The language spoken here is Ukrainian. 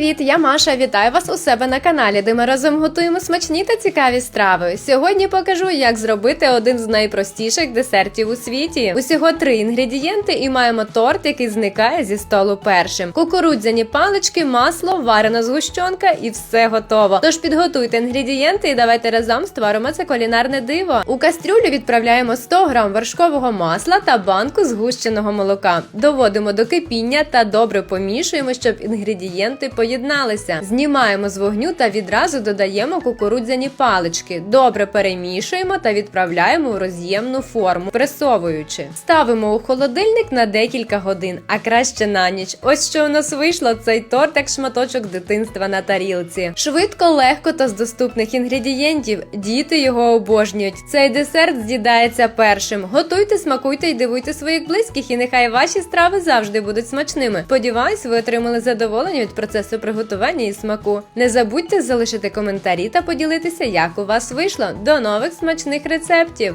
Привіт, я Маша. Вітаю вас у себе на каналі, де ми разом готуємо смачні та цікаві страви. Сьогодні покажу, як зробити один з найпростіших десертів у світі. Усього три інгредієнти, і маємо торт, який зникає зі столу першим. Кукурудзяні палички, масло, варена згущенка і все готово. Тож підготуйте інгредієнти і давайте разом створимо це кулінарне диво. У кастрюлю відправляємо 100 грам вершкового масла та банку згущеного молока. Доводимо до кипіння та добре помішуємо, щоб інгредієнти поєдналися. Знімаємо з вогню та відразу додаємо кукурудзяні палички. Добре перемішуємо та відправляємо у роз'ємну форму, пресовуючи. Ставимо у холодильник на декілька годин, а краще на ніч. Ось що у нас вийшло цей торт, як шматочок дитинства на тарілці. Швидко, легко та з доступних інгредієнтів. Діти його обожнюють. Цей десерт з'їдається першим. Готуйте, смакуйте і дивуйте своїх близьких, і нехай ваші страви завжди будуть смачними. Сподіваюсь, ви отримали задоволення від процесу приготування і смаку. Не забудьте залишити коментарі та поділитися, як у вас вийшло. До нових смачних рецептів!